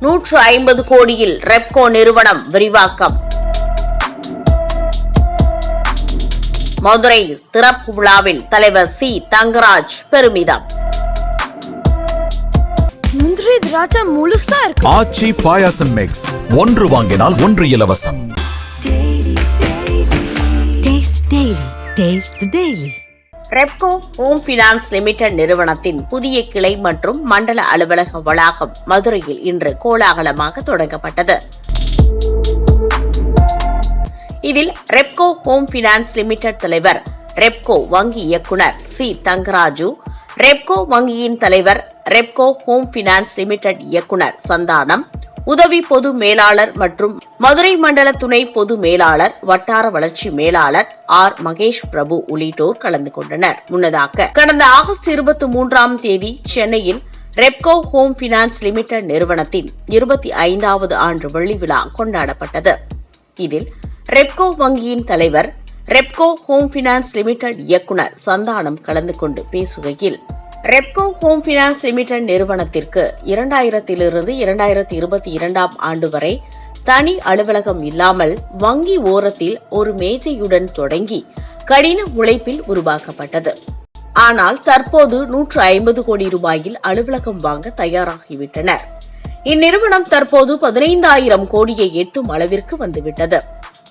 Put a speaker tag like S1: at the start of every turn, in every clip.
S1: நூற்று ஐம்பது கோடியில் ரெப்கோ நிறுவனம் விரிவாக்கம். மதுரை திறப்பு விழாவில் தலைவர் சி. தங்கராஜ் பெருமிதம்.
S2: முந்திரி திராட்சை முழுசா இருக்கு.
S3: ஆச்சி பாயாசம் மிக்ஸ் ஒன்று வாங்கினால் ஒன்று இலவசம்.
S4: Taste Daily. Taste the Daily.
S1: Repco home finance limited நிறுவனத்தின் புதிய கிளை மற்றும் மண்டல அலுவலக வளாகம் மதுரையில் இன்று கோலாகலமாக தொடங்கப்பட்டது. இதில் ரெப்கோ ஹோம் பினான்ஸ் லிமிடெட் தலைவர் ரெப்கோ வங்கி இயக்குனர் சி தங்கராஜு ரெப்கோ வங்கியின் தலைவர் ரெப்கோ ஹோம் பினான்ஸ் லிமிடெட் இயக்குனர் சந்தானம் உதவி பொது மேலாளர் மற்றும் மதுரை மண்டல துணை பொது மேலாளர் வட்டார வளர்ச்சி மேலாளர் ஆர். மகேஷ் பிரபு உள்ளிட்டோர் கலந்து கொண்டனர். முன்னதாக கடந்த ஆகஸ்ட் இருபத்தி மூன்றாம் தேதி சென்னையில் ரெப்கோ ஹோம் பினான்ஸ் லிமிடெட் நிறுவனத்தின் இருபத்தி ஐந்தாவது ஆண்டு வெள்ளி விழா கொண்டாடப்பட்டது. இதில் ரெப்கோ வங்கியின் தலைவர் ரெப்கோ ஹோம் பினான்ஸ் லிமிடெட் இயக்குனர் சந்தானம் கலந்து கொண்டு பேசுகையில் ரெப்கோ ஹோம் பினான்ஸ் லிமிடெட் நிறுவனத்திற்கு இரண்டாயிரத்திலிருந்து இரண்டாயிரத்தி இருபத்தி இரண்டாம் ஆண்டு வரை தனி அலுவலகம் இல்லாமல் வங்கி ஓரத்தில் ஒரு மேஜையுடன் தொடங்கி கடின உழைப்பில் உருவாக்கப்பட்டது. ஆனால் தற்போது நூற்று ஐம்பது கோடி ரூபாயில் அலுவலகம் வாங்க தயாராகிவிட்டனர். இந்நிறுவனம் தற்போது பதினைந்தாயிரம் கோடியை எட்டும் அளவிற்கு வந்துவிட்டது.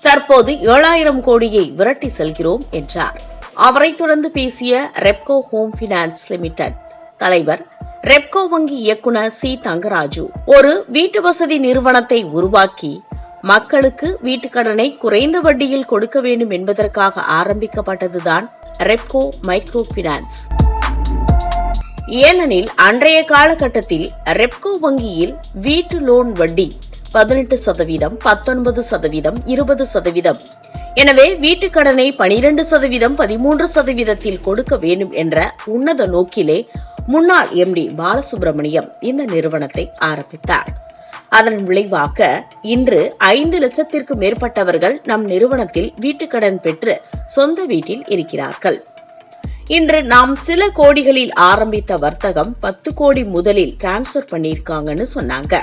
S1: தற்போது ஏழாயிரம் கோடியை விரட்டி செல்கிறோம் என்றார். அவரைத் தொடர்ந்து பேசிய ரெப்கோ ஹோம் பினான்ஸ் லிமிடெட் தலைவர் ரெப்கோ வங்கி இயக்குனர் சி. தங்கராஜு ஒரு வீட்டு வசதி நிறுவனத்தை உருவாக்கி மக்களுக்கு வீட்டுக்கடனை குறைந்த வட்டியில் கொடுக்க வேண்டும் என்பதற்காக ஆரம்பிக்கப்பட்டதுதான் ரெப்கோ மைக்ரோ பினான்ஸ் ஏனெனில் அன்றைய காலகட்டத்தில் ரெப்கோ வங்கியில் வீட்டு லோன் வட்டி பதினெட்டு சதவீதம் பத்தொன்பது சதவீதம் இருபது சதவீதம் எனவே வீட்டுக் கடனை பனிரெண்டு சதவீதம் பதிமூன்று சதவீதத்தில் கொடுக்க வேண்டும் என்ற உன்னத நோக்கிலே முன்னாள் எம்டி பாலசுப்ரமணியம் இந்த நிறுவனத்தை ஆரம்பித்தார். அதன் விளைவாக இன்று ஐந்து லட்சத்திற்கு மேற்பட்டவர்கள் நம் நிறுவனத்தில் வீட்டுக்கடன் பெற்று சொந்த வீட்டில் இருக்கிறார்கள். இன்று நாம் சில கோடிகளில் ஆரம்பித்த வர்த்தகம் பத்து கோடி முதலில் டிரான்ஸ்பர் பண்ணியிருக்காங்கன்னு சொன்னாங்க.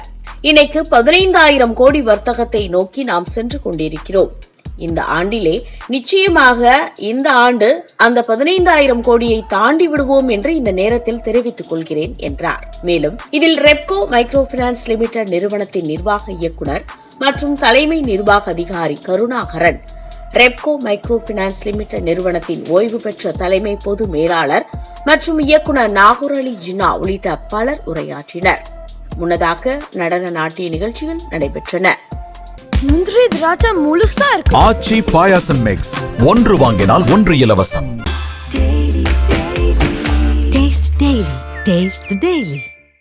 S1: இன்னைக்கு பதினைந்தாயிரம் கோடி வர்த்தகத்தை நோக்கி நாம் சென்று கொண்டிருக்கிறோம். இந்த ஆண்டிலே நிச்சயமாக இந்த ஆண்டு அந்த பதினைந்தாயிரம் கோடியை தாண்டி விடுவோம் என்று இந்த நேரத்தில் தெரிவித்துக் கொள்கிறேன் என்றார். மேலும் இதில் ரெப்கோ மைக்ரோ பினான்ஸ் லிமிடெட் நிறுவனத்தின் நிர்வாக இயக்குனர் மற்றும் தலைமை நிர்வாக அதிகாரி Karunakaran Repco micro finance limited நிறுவனத்தின் ஓய்வு பெற்ற தலைமை பொது மேலாளர் மற்றும் இயக்குனர் நாகூர் அலி ஜின்னா உள்ளிட்ட பலர் உரையாற்றினர். முன்னதாக நடன நாட்டிய நிகழ்ச்சிகள் நடைபெற்றன.
S2: முந்திரி திராட்சை முழுசா இருக்கு
S3: ஆச்சி பாயாசம் மிக்ஸ் ஒன்று வாங்கினால் ஒன்று இலவசம்
S4: Taste Daily. Taste the Daily.